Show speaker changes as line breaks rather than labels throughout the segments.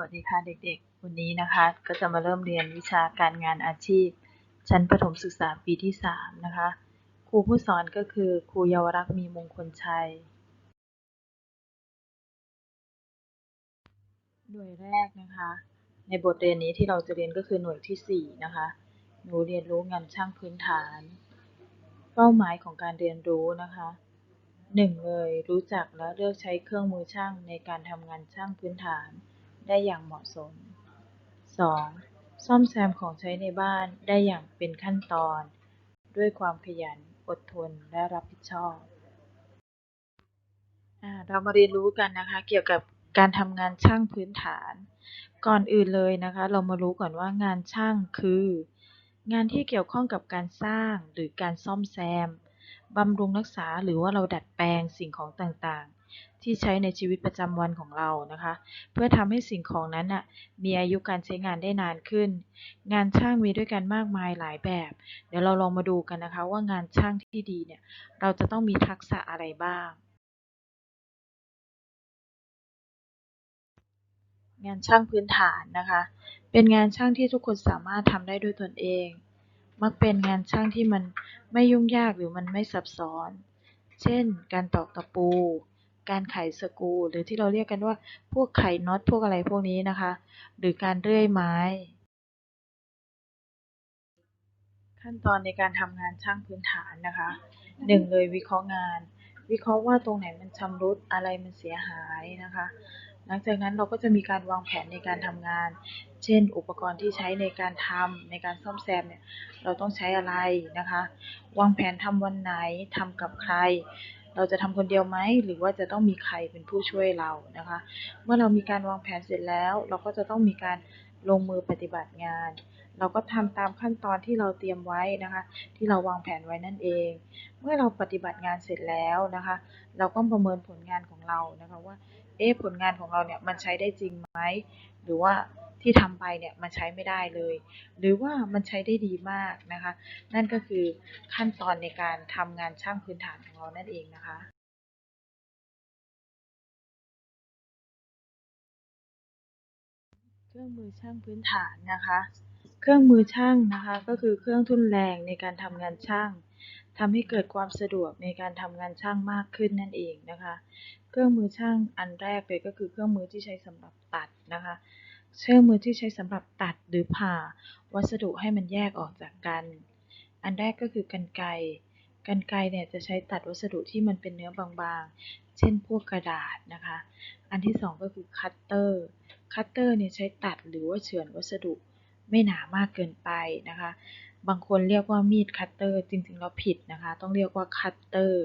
วัสดีค่ะเด็กๆ วันนี้นะคะก็จะมาเริ่มเรียนวิชาการงานอาชีพ ชั้นประถมศึกษาปีที่ 3 นะคะ ครูผู้สอนก็คือครูเยาวรักษ์มีมงคลชัย หน่วยแรกนะคะ ในบทเรียนนี้ที่เราจะเรียนก็คือหน่วยที่ 4 นะคะ หนูเรียนรู้งานช่างพื้นฐาน เป้าหมายของการเรียนรู้นะคะหนึ่งเลยรู้จักและเลือกใช้เครื่องมือช่างในการทำงานช่างพื้นฐาน ได้อย่างเหมาะสม 2. ซ่อมแซมของใช้ในบ้านได้อย่างเป็นขั้นตอน ด้วยความขยัน อดทน และรับผิดชอบอเรามาเรียนรู้กันนะคะ เกี่ยวกับการทำงานช่างพื้นฐาน ก่อนอื่นเลยนะคะ เรามารู้ก่อนว่างานช่างคือ งานที่เกี่ยวข้องกับการสร้างหรือการซ่อมแซมบำรุงรักษาหรือว่าเราดัดแปลงสิ่งของต่างๆ ที่ใช้ในชีวิตประจำวันของเรานะคะ เพื่อทำให้สิ่งของนั้นน่ะมีอายุการใช้งานได้นานขึ้น งานช่างมีด้วยกันมากมายหลายแบบ เดี๋ยวเราลองมาดูกันนะคะ ว่างานช่างที่ดีเนี่ยเราจะต้องมีทักษะอะไรบ้าง งานช่างพื้นฐานนะคะ เป็นงานช่างที่ทุกคนสามารถทำได้ด้วยตนเอง มักเป็นงานช่างที่มันไม่ยุ่งยากหรือมันไม่ซับซ้อน เช่น การตอกตะปู การไขสกูหรือที่เราเรียกกันว่าพวกไขน็อตพวกอะไรพวกนี้นะคะ หรือการเลื่อยไม้ ขั้นตอนในการทำงานช่างพื้นฐานนะคะหนึ่งเลยวิเคราะห์งาน วิเคราะห์ว่าตรงไหนมันชำรุดอะไรมันเสียหายนะคะ หลังจากนั้นเราก็จะมีการวางแผนในการทำงาน เช่น อุปกรณ์ที่ใช้ในการทำในการซ่อมแซมเนี่ยเราต้องใช้อะไรนะคะ วางแผนทำวันไหนทำกับใคร เราจะทำคนเดียวไหมหรือว่าจะต้องมีใครเป็นผู้ช่วยเรานะคะ เมื่อเรามีการวางแผนเสร็จแล้ว เราก็จะต้องมีการลงมือปฏิบัติงาน เราก็ทำตามขั้นตอนที่เราเตรียมไว้นะคะ ที่เราวางแผนไว้นั่นเอง เมื่อเราปฏิบัติงานเสร็จแล้วนะคะ เราก็ประเมินผลงานของเรานะคะว่าเอ๊ะผลงานของเราเนี่ยมันใช้ได้จริงไหมหรือว่า ที่ทำไปเนี่ยมันใช้ไม่ได้เลย หรือว่ามันใช้ได้ดีมากนะคะ นั่นก็คือขั้นตอนในการทำงานช่างพื้นฐานของเรานั่นเองนะคะเครื่องมือช่างพื้นฐานนะคะ เครื่องมือช่างนะคะก็คือเครื่องทุนแรงในการทำงานช่างทำให้เกิดความสะดวกในการทำงานช่างมากขึ้นนั่นเองนะคะ เครื่องมือช่างอันแรกเลยก็คือเครื่องมือที่ใช้สำหรับตัดนะคะ เชื่อมือที่ใช้สำหรับตัดหรือผ่า วัสดุให้มันแยกออกจากกัน อันแรกก็คือกรรไกรกรรไกรเนี่ยจะใช้ตัดวัสดุที่มันเป็นเนื้อบางๆ เช่นพวกกระดาษนะคะ อันที่สองก็คือคัตเตอร์ คัตเตอร์เนี่ยใช้ตัดหรือว่าเฉือนวัสดุไม่หนามากเกินไปนะคะ บางคนเรียกว่ามีดคัตเตอร์จริงๆแล้วผิดนะคะ ต้องเรียกว่าคัตเตอร์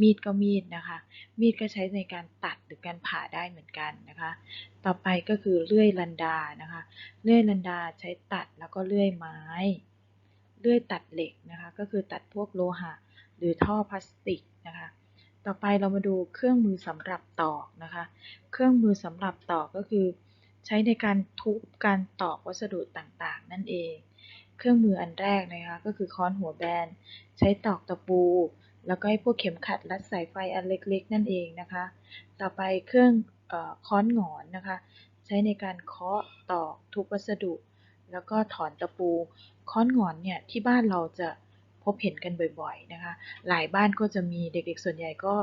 มีดก็มีดนะคะ มีดก็ใช้ในการตัดหรือการผ่าได้เหมือนกันนะคะ ต่อไปก็คือเลื่อยลันดานะคะ เลื่อยลันดาใช้ตัดแล้วก็เลื่อยไม้ เลื่อยตัดเหล็กนะคะ ก็คือตัดพวกโลหะ หรือท่อพลาสติกนะคะ ต่อไปเรามาดูเครื่องมือสำหรับตอกนะคะ เครื่องมือสำหรับตอกก็คือ ใช้ในการทุบการตอกวัสดุต่างๆ นั่นเอง เครื่องมืออันแรกนะคะก็คือค้อนหัวแบน ใช้ตอกตะปู แล้วก็ให้พวกเข็มขัดรัดสายไฟอันเล็กๆ นั่นเองนะคะ ต่อไปเครื่องออค้อนหงอนนะคะ ใช้ในการเคาะตอกทุบวัสดุ แล้วก็ถอนตะปู ค้อนหงอนเนี่ยที่บ้านเราจะพบเห็นกันบ่อยๆนะคะ หลายบ้านก็จะมีเด็กๆ ส่วนใหญ่ก็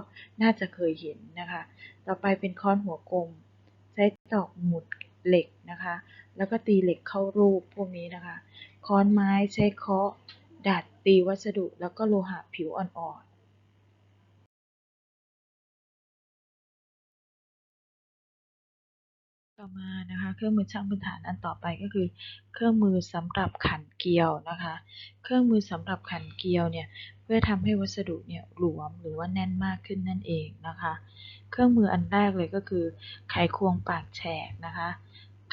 น่าจะเคยเห็นนะคะ ต่อไปเป็นค้อนหัวกลม ใช้ตอกหมุดเหล็กนะคะ แล้วก็ตีเหล็กเข้ารูปพวกนี้นะคะ ค้อนไม้ใช้เคาะดัดตีวัสดุแล้วก็โลหะผิวอ่อนๆต่อมานะคะเครื่องมือช่างพื้นฐานอันต่อไปก็คือ เครื่องมือสำหรับขันเกลียวนะคะ เครื่องมือสำหรับขันเกลียวเนี่ยเพื่อทำให้วัสดุเนี่ยหลวมหรือว่าแน่นมากขึ้นนั่นเองนะคะ เครื่องมืออันแรกเลยก็คือไขควงปากแฉกนะคะ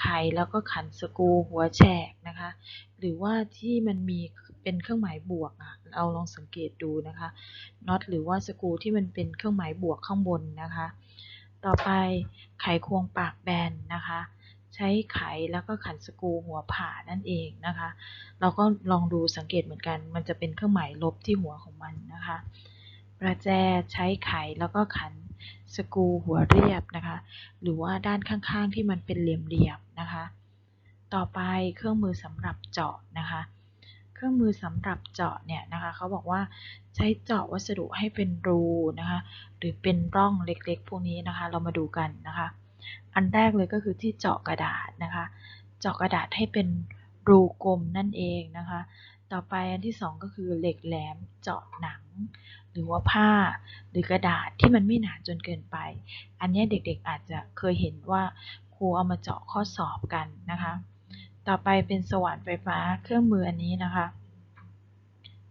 ไขแล้วก็ขันสกูหัวแฉกนะคะ หรือว่าที่มันมีเป็นเครื่องหมายบวกอะเราลองสังเกตดูนะคะน็อตหรือว่าสกูที่มันเป็นเครื่องหมายบวกข้างบนนะคะ ต่อไปไขควงปากแบนนะคะ ใช้ไขแล้วก็ขันสกูหัวผ่านั่นเองนะคะ เราก็ลองดูสังเกตเหมือนกัน มันจะเป็นเครื่องหมายลบที่หัวของมันนะคะ ประแจใช้ไขแล้วก็ขัน สกูหัวเรียบนะคะ หรือว่าด้านข้างๆที่มันเป็นเหลี่ยมๆนะคะ ต่อไปเครื่องมือสำหรับเจาะนะคะ เครื่องมือสำหรับเจาะเนี่ยนะคะเขาบอกว่าใช้เจาะวัสดุให้เป็นรูนะคะ หรือเป็นร่องเล็กๆ พวกนี้นะคะ เรามาดูกันนะคะ อันแรกเลยก็คือที่เจาะกระดาษนะคะ เจาะกระดาษให้เป็นรูกลมนั่นเองนะคะ ต่อไปอันที่สองก็คือเหล็กแหลมเจาะหนัง หรือว่าผ้าหรือกระดาษที่มันไม่หนาจนเกินไป อันนี้เด็กๆอาจจะเคยเห็นว่าครูเอามาเจาะข้อสอบกันนะคะ ต่อไปเป็นสว่านไฟฟ้าเครื่องมืออันนี้นะคะ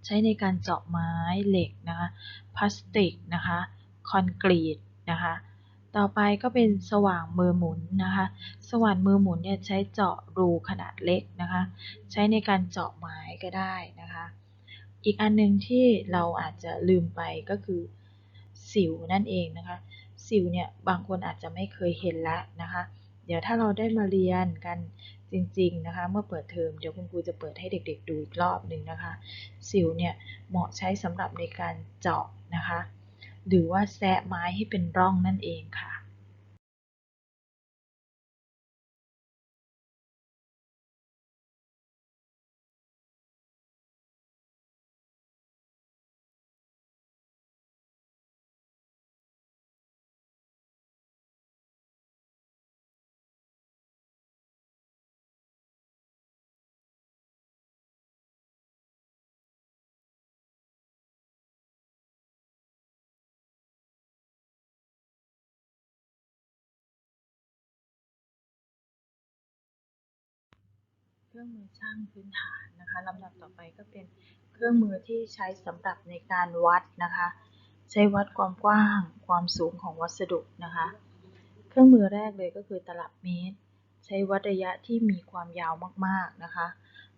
ใช้ในการเจาะไม้เหล็กนะคะพลาสติกนะคะคอนกรีตนะคะ ต่อไปก็เป็นสว่างมือหมุนนะคะ สว่านมือหมุนเนี่ยใช้เจาะรูขนาดเล็กนะคะ ใช้ในการเจาะไม้ก็ได้นะคะ อีกอันหนึงที่เราอาจจะลืมไปก็คือสิวนั่นเองนะคะ สิวเนี่ยบางคนอาจจะไม่เคยเห็นละนะคะ เดี๋ยวถ้าเราได้มาเรียนกันจริงๆนะคะ เมื่อเปิดเทอมเดี๋ยวคุณครูจะเปิดให้เด็ก ๆ ดูอีกรอบหนึ่งนะคะ สิวเนี่ยเหมาะใช้สำหรับในการเจาะนะคะ หรือว่าแซะไม้ให้เป็นร่องนั่นเองค่ะ รื่องมือช่างพื้นฐานนะคะลำดับต่อไปก็เป็นเครื่องมือที่ใช้สำหรับในการวัดนะคะ ใช้วัดความกว้าง ความสูงของวัสดุนะคะ เครื่องมือแรกเลยก็คือตลับเมตร ใช้วัดระยะที่มีความยาวมากๆนะคะ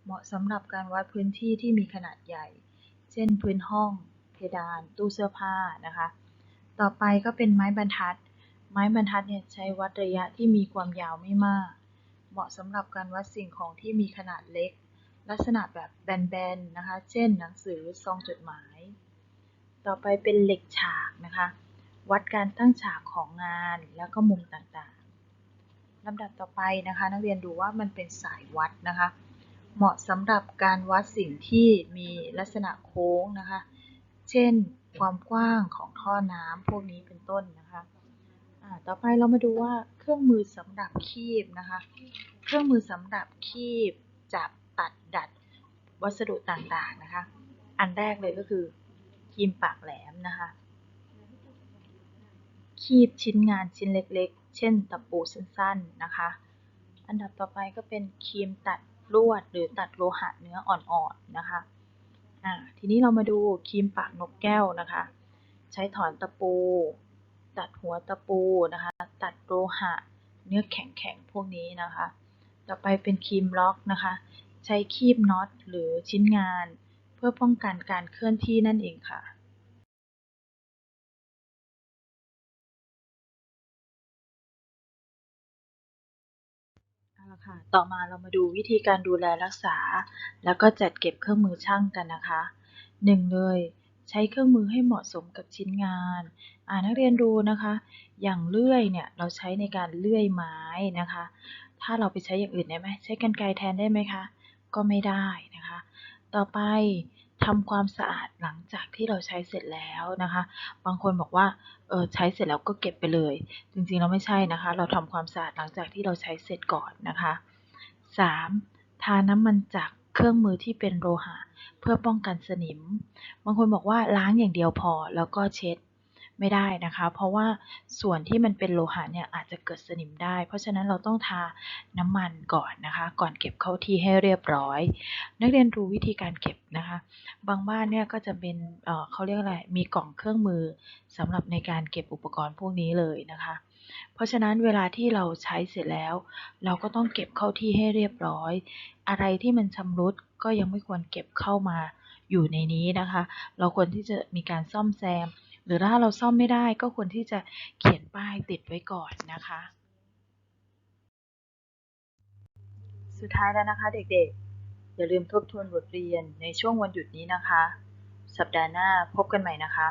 เหมาะสำหรับการวัดพื้นที่ที่มีขนาดใหญ่ เช่นพื้นห้อง เพดาน ตู้เสื้อผ้านะคะ ต่อไปก็เป็นไม้บรรทัด ไม้บรรทัดเนี่ยใช้วัดระยะที่มีความยาวไม่มาก เหมาะสำหรับการวัดสิ่งของที่มีขนาดเล็ก ลักษณะแบบแบนๆนะคะ เช่นหนังสือซองจดหมาย ต่อไปเป็นเหล็กฉากนะคะ วัดการตั้งฉากของงานแล้วก็มุมต่างๆลำดับต่อไปนะคะ นักเรียนดูว่ามันเป็นสายวัดนะคะ เหมาะสำหรับการวัดสิ่งที่มีลักษณะโค้งนะคะ เช่นความกว้างของท่อน้ำพวกนี้เป็นต้นนะคะ ต่อไปเรามาดูว่าเครื่องมือสำหรับคีบนะคะ เครื่องมือสำหรับคีบจับตัดดัดวัสดุต่างๆนะคะ อันแรกเลยก็คือครีมปากแหลมนะคะ คีบชิ้นงานชิ้นเล็กๆ เช่นตะปูสั้นๆนะคะ อันดับต่อไปก็เป็นครีมตัดลวดหรือตัดโลหะเนื้ออ่อนๆนะคะอ่าทีนี้เรามาดูครีมปากนกแก้วนะคะ ใช้ถอนตะปู ตัดหัวตะปูนะคะ ตัดโลหะ เนื้อแข็งๆพวกนี้นะคะ ต่อไปเป็นครีมล็อกนะคะ ใช้คีบน็อตหรือชิ้นงาน เพื่อป้องกันการเคลื่อนที่นั่นเองค่ะเอาละค่ะต่อมาเรามาดูวิธีการดูแลรักษา แล้วก็จัดเก็บเครื่องมือช่างกันนะคะหนึ่งเลย ใช้เครื่องมือให้เหมาะสมกับชิ้นงานอ่านักเรียนดูนะคะ อย่างเลื่อยเนี่ยเราใช้ในการเลื่อยไม้นะคะ ถ้าเราไปใช้อย่างอื่นได้ไหมใช้กรรไกรแทนได้ไหมคะ ก็ไม่ได้นะคะ ต่อไปทำความสะอาดหลังจากที่เราใช้เสร็จแล้วนะคะ บางคนบอกว่าเออใช้เสร็จแล้วก็เก็บไปเลย จริงๆเราไม่ใช่นะคะ เราทำความสะอาดหลังจากที่เราใช้เสร็จก่อนนะคะ 3. ทาน้ำมันจาก เครื่องมือที่เป็นโลหะ เพื่อป้องกันสนิม บางคนบอกว่าล้างอย่างเดียวพอแล้วก็เช็ดไม่ได้นะคะ เพราะว่าส่วนที่มันเป็นโลหะเนี่ยอาจจะเกิดสนิมได้ เพราะฉะนั้นเราต้องทาน้ำมันก่อนนะคะ ก่อนเก็บเข้าที่ให้เรียบร้อย นักเรียนรู้วิธีการเก็บนะคะ บางบ้านเนี่ยก็จะเป็นเเขาเรียกอะไรมีกล่องเครื่องมือสำหรับในการเก็บอุปกรณ์พวกนี้เลยนะคะ เพราะฉะนั้นเวลาที่เราใช้เสร็จแล้ว เราก็ต้องเก็บเข้าที่ให้เรียบร้อย อะไรที่มันชำรุดก็ยังไม่ควรเก็บเข้ามาอยู่ในนี้นะคะ เราควรที่จะมีการซ่อมแซม หรือถ้าเราซ่อมไม่ได้ก็ควรที่จะเขียนป้ายติดไว้ก่อนนะคะ สุดท้ายแล้วนะคะเด็กๆ อย่าลืมทบทวนบทเรียนในช่วงวันหยุดนี้นะคะ สัปดาห์หน้าพบกันใหม่นะคะ